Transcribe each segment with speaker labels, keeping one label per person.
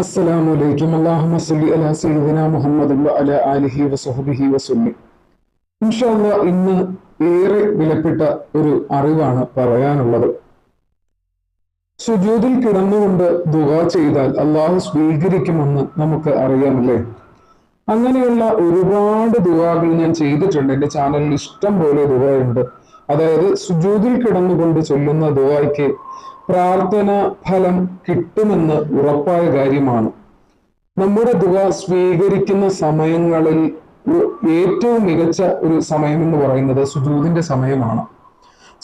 Speaker 1: അസ്സലാമു അലൈക്കും. അല്ലാഹുമ്മ സല്ലി അലാ ആലിഹി ഇന്ന് ഏറെ വിലപ്പെട്ട ഒരു അറിവാണ് പറയാനുള്ളത്. സുജൂതിൽ കിടന്നുകൊണ്ട് ദുആ ചെയ്താൽ അള്ളാഹു സ്വീകരിക്കുമെന്ന് നമുക്ക് അറിയാമല്ലേ? അങ്ങനെയുള്ള ഒരുപാട് ദുആകൾ ഞാൻ ചെയ്തിട്ടുണ്ട്. എന്റെ ചാനലിൽ ഇഷ്ടം പോലെ ദുആയുണ്ട് അതായത് സുജൂതിൽ കിടന്നുകൊണ്ട് ചൊല്ലുന്ന ദുആയ്ക്ക് പ്രാർത്ഥന ഫലം കിട്ടുമെന്ന് ഉറപ്പായ കാര്യമാണ്. നമ്മുടെ ദുവ സ്വീകരിക്കുന്ന സമയങ്ങളിൽ ഏറ്റവും മികച്ച ഒരു സമയം എന്ന് പറയുന്നത് സുജൂതിന്റെ സമയമാണ്.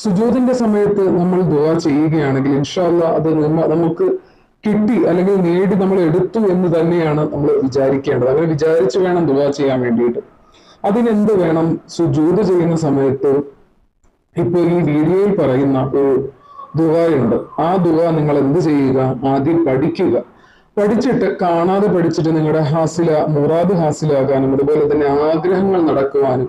Speaker 1: സുജൂതിന്റെ സമയത്ത് നമ്മൾ ദുവ ചെയ്യുകയാണെങ്കിൽ ഇൻഷാല്ല അത് നമുക്ക് കിട്ടി അല്ലെങ്കിൽ നേടി നമ്മൾ എടുത്തു എന്ന് തന്നെയാണ് നമ്മൾ വിചാരിക്കേണ്ടത്. അങ്ങനെ വിചാരിച്ചു വേണം ദുവ ചെയ്യാൻ വേണ്ടിയിട്ട്. അതിനെന്ത് വേണം? സുജൂത് ചെയ്യുന്ന സമയത്ത് ഇപ്പൊ ഈ വീഡിയോയിൽ പറയുന്ന ഒരു ദുവയുണ്ട്. ആ ദുവ നിങ്ങൾ എന്ത് ചെയ്യുക? ആദ്യം പഠിക്കുക. പഠിച്ചിട്ട് കാണാതെ പഠിച്ചിട്ട് നിങ്ങളുടെ ഹാസില മുറാദ് ഹാസിലാകാനും അതുപോലെ തന്നെ ആഗ്രഹങ്ങൾ നടക്കുവാനും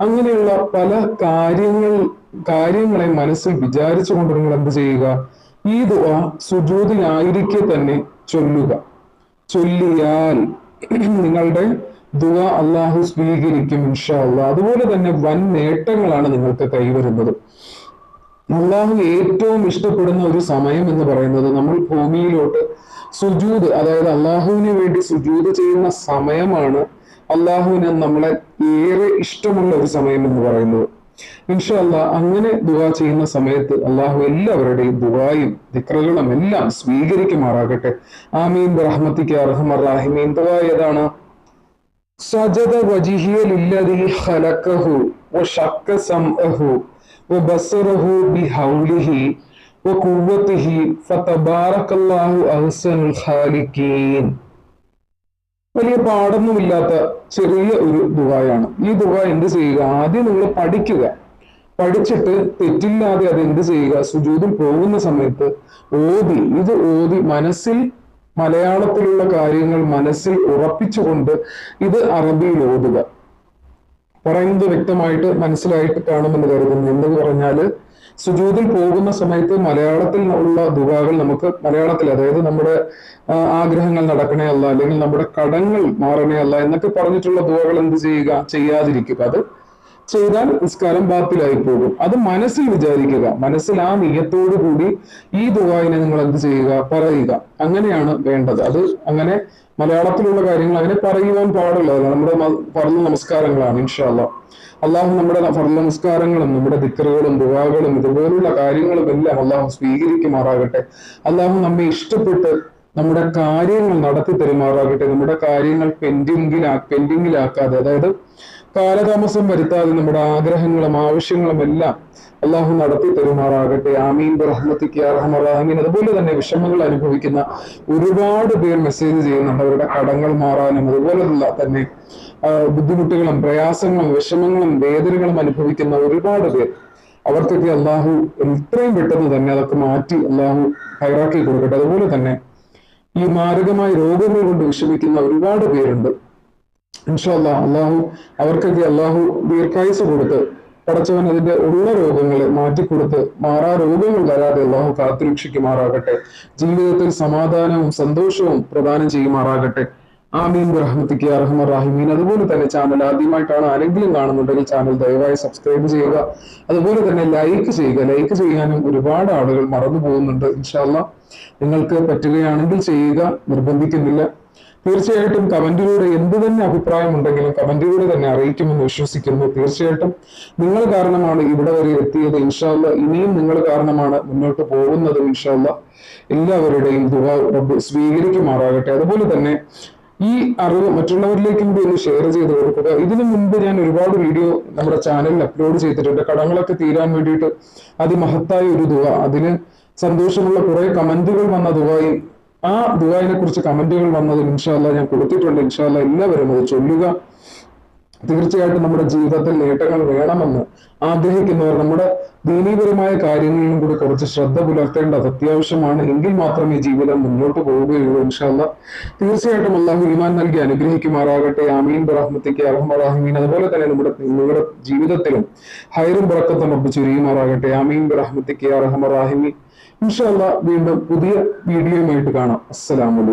Speaker 1: അങ്ങനെയുള്ള പല കാര്യങ്ങൾ കാര്യങ്ങളെ മനസ്സിൽ വിചാരിച്ചുകൊണ്ട് നിങ്ങൾ എന്ത് ചെയ്യുക? ഈ ദുവ സുജൂതിനായിരിക്കെ തന്നെ ചൊല്ലുക. ചൊല്ലിയാൽ നിങ്ങളുടെ ദുവ അള്ളാഹു സ്വീകരിക്കും ഇൻഷാ അള്ളാഹ് അതുപോലെ തന്നെ വൻ നേട്ടങ്ങളാണ് നിങ്ങൾക്ക് കൈവരുന്നത്. അള്ളാഹു ഏറ്റവും ഇഷ്ടപ്പെടുന്ന ഒരു സമയം എന്ന് പറയുന്നത് നമ്മൾ ഭൂമിയിലോട്ട് സുജൂദ് അതായത് അള്ളാഹുവിന് വേണ്ടി സുജൂദ് ചെയ്യുന്ന സമയമാണ് അള്ളാഹുവിന് നമ്മളെ ഏറെ ഇഷ്ടമുള്ള ഒരു സമയം എന്ന് പറയുന്നത്. ഇൻഷല്ല അങ്ങനെ ദുവാ ചെയ്യുന്ന സമയത്ത് അള്ളാഹു എല്ലാവരുടെയും ദുവായും ദിക്രകളും എല്ലാം സ്വീകരിക്കുമാറാകട്ടെ. ആമീൻ. റഹ്മത്തിക്ക് അർഹമറാഹിമീൻ ദുവാ ഏതാണ്? ഫതബാറകല്ലാഹു അഹ്സനുൽ ഖാലിഖീൻ. വലിയ പാടൊന്നുമില്ലാത്ത ചെറിയ ഒരു ദുബായാണ് ഈ ദുബായ് എന്ത് ചെയ്യുക? ആദ്യം നിങ്ങൾ പഠിക്കുക. പഠിച്ചിട്ട് തെറ്റില്ലാതെ അത് എന്ത് ചെയ്യുക? സുജൂദിൽ പോകുന്ന സമയത്ത് ഓതി. ഇത് ഓതി മനസ്സിൽ മലയാളത്തിലുള്ള കാര്യങ്ങൾ മനസ്സിൽ ഉറപ്പിച്ചുകൊണ്ട് ഇത് അറബിയിൽ ഓതുക. പറയുന്നത് വ്യക്തമായിട്ട് മനസ്സിലായിട്ട് കാണുമെന്ന് കരുതുന്നു. എന്തെന്ന് പറഞ്ഞാൽ സുജൂതിൽ പോകുന്ന സമയത്ത് മലയാളത്തിൽ ഉള്ള ദുബാകൾ നമുക്ക് മലയാളത്തിൽ അതായത് നമ്മുടെ ആഗ്രഹങ്ങൾ നടക്കണേ അല്ല അല്ലെങ്കിൽ നമ്മുടെ കടങ്ങൾ മാറണേ അല്ല എന്നൊക്കെ പറഞ്ഞിട്ടുള്ള ദുബകൾ എന്ത് ചെയ്യുക? ചെയ്യാതിരിക്കുക. അത് ചെയ്താൽ നിസ്കാരം ബാത്തിലായി പോകും. അത് മനസ്സിൽ വിചാരിക്കുക. മനസ്സിൽ ആ നിയത്തോടു കൂടി ഈ ദുവായിനെ നിങ്ങൾ എന്ത് ചെയ്യുക? പറയുക. അങ്ങനെയാണ് വേണ്ടത്. അത് അങ്ങനെ മലയാളത്തിലുള്ള കാര്യങ്ങൾ അങ്ങനെ പറയുവാൻ പാടുള്ളതല്ല നമ്മുടെ പറഞ്ഞ നമസ്കാരങ്ങളാണ് ഇൻഷാല്ല അള്ളാഹു നമ്മുടെ പറഞ്ഞ നമസ്കാരങ്ങളും നമ്മുടെ ദിക്കറുകളും ദുവാകളും ഇതുപോലുള്ള കാര്യങ്ങളും എല്ലാം അള്ളാഹു സ്വീകരിക്കുമാറാകട്ടെ. അള്ളാഹു നമ്മെ ഇഷ്ടപ്പെട്ട് നമ്മുടെ കാര്യങ്ങൾ നടത്തി തരുമാറാകട്ടെ. നമ്മുടെ കാര്യങ്ങൾ പെൻഡിങ്ങിലാ പെൻഡിങ്ങിലാക്കാതെ. അതായത് കാലതാമസം വരുത്താതെ നമ്മുടെ ആഗ്രഹങ്ങളും ആവശ്യങ്ങളും എല്ലാം അള്ളാഹു നടത്തി തരുമാറാകട്ടെ. ആമീൻ. റഹ്മത്തിക്ക് അർഹമറാമീൻ അതുപോലെ തന്നെ വിഷമങ്ങൾ അനുഭവിക്കുന്ന ഒരുപാട് പേർ മെസ്സേജ് ചെയ്യുന്നുണ്ട്. അവരുടെ കടങ്ങൾ മാറാനും അതുപോലെയുള്ള തന്നെ ബുദ്ധിമുട്ടുകളും പ്രയാസങ്ങളും വിഷമങ്ങളും വേദനകളും അനുഭവിക്കുന്ന ഒരുപാട് പേർ. അവർക്കൊക്കെ അള്ളാഹു എത്രയും പെട്ടെന്ന് തന്നെ അതൊക്കെ മാറ്റി അള്ളാഹു ഹൈറാക്കി കൊടുക്കട്ടെ. അതുപോലെ തന്നെ ഈ മാരകമായ രോഗങ്ങൾ കൊണ്ട് വിഷമിക്കുന്ന ഒരുപാട് പേരുണ്ട്. ഇൻഷാല്ല അള്ളാഹു അവർക്കൊക്കെ അള്ളാഹു ദീർഘായുസ് കൊടുത്ത് പടച്ചവൻ അതിന്റെ ഉള്ള രോഗങ്ങളെ മാറ്റിക്കൊടുത്ത് മാറാ രോഗങ്ങൾ വരാതെ അള്ളാഹു കാത്തുരക്ഷിക്കുമാറാകട്ടെ. ജീവിതത്തിൽ സമാധാനവും സന്തോഷവും പ്രദാനം ചെയ്യുമാറാകട്ടെ. ആമീൻ. റഹ്മത്തിക്ക് അർഹമ റാഹിമീൻ അതുപോലെ തന്നെ ചാനൽ ആദ്യമായിട്ടാണ് ആരെങ്കിലും കാണുന്നുണ്ടെങ്കിൽ ചാനൽ ദയവായി സബ്സ്ക്രൈബ് ചെയ്യുക. അതുപോലെ തന്നെ ലൈക്ക് ചെയ്യുക. ലൈക്ക് ചെയ്യാനും ഒരുപാട് ആളുകൾ മറന്നു പോകുന്നുണ്ട് ഇൻഷാല്ല നിങ്ങൾക്ക് പറ്റുകയാണെങ്കിൽ ചെയ്യുക നിർബന്ധിക്കുന്നില്ല. തീർച്ചയായിട്ടും കമന്റിലൂടെ എന്ത് തന്നെ അഭിപ്രായം ഉണ്ടെങ്കിലും കമന്റിലൂടെ തന്നെ അറിയിക്കുമെന്ന് വിശ്വസിക്കുന്നു. തീർച്ചയായിട്ടും നിങ്ങൾ കാരണമാണ് ഇവിടെ വരെ എത്തിയത്. ഇൻഷാല്ല ഇനിയും നിങ്ങൾ കാരണമാണ് മുന്നോട്ട് പോകുന്നത് ഇൻഷാല്ല എല്ലാവരുടെയും ദുഃഖ റബ്ബ് സ്വീകരിക്കുമാറാകട്ടെ. അതുപോലെ തന്നെ ഈ അറിവ് മറ്റുള്ളവരിലേക്കും കൂടി ഒന്ന് ഷെയർ ചെയ്ത് കൊടുക്കുക. ഇതിനു മുൻപ് ഞാൻ ഒരുപാട് വീഡിയോ നമ്മുടെ ചാനലിൽ അപ്ലോഡ് ചെയ്തിട്ടുണ്ട്. കടങ്ങളൊക്കെ തീരാൻ വേണ്ടിയിട്ട് അതിമഹത്തായ ഒരു ദുവ അതിന് സന്തോഷമുള്ള കുറെ കമന്റുകൾ വന്ന ദുവായി ആ ദുവായിനെ കുറിച്ച് കമന്റുകൾ വന്നത് ഇൻഷാല്ല ഞാൻ കൊടുത്തിട്ടുണ്ട്. ഇൻഷാല്ല എല്ലാവരും അത് ചൊല്ലുക. തീർച്ചയായിട്ടും നമ്മുടെ ജീവിതത്തിൽ നേട്ടങ്ങൾ വേണമെന്ന് ആഗ്രഹിക്കുന്നവർ നമ്മുടെ ദീനീപരമായ കാര്യങ്ങളിലും കൂടി കുറച്ച് ശ്രദ്ധ പുലർത്തേണ്ടത് അത്യാവശ്യമാണ്. എങ്കിൽ മാത്രമേ ജീവിതം മുന്നോട്ട് പോവുകയുള്ളൂ ഇൻഷാല്ല തീർച്ചയായിട്ടും അള്ളാഹു ഈമാൻ നൽകി അനുഗ്രഹിക്കുമാറാകട്ടെ. ആമീൻ. ബറഹ്മത്തിക്ക് അറഹമറാഹിമീൻ അതുപോലെ തന്നെ നമ്മുടെ നിങ്ങളുടെ ജീവിതത്തിലും ഹൈറും പുറക്കത്തും റബ്ബ് ചുരിയുമാറാകട്ടെ. ആമീൻ. ബറഹ്മത്തിക്ക് അറഹമറാഹിമീൻ ഇൻഷാല്ല വീണ്ടും പുതിയ വീഡിയോയുമായിട്ട് കാണാം. അസ്സലാമലൈക്കും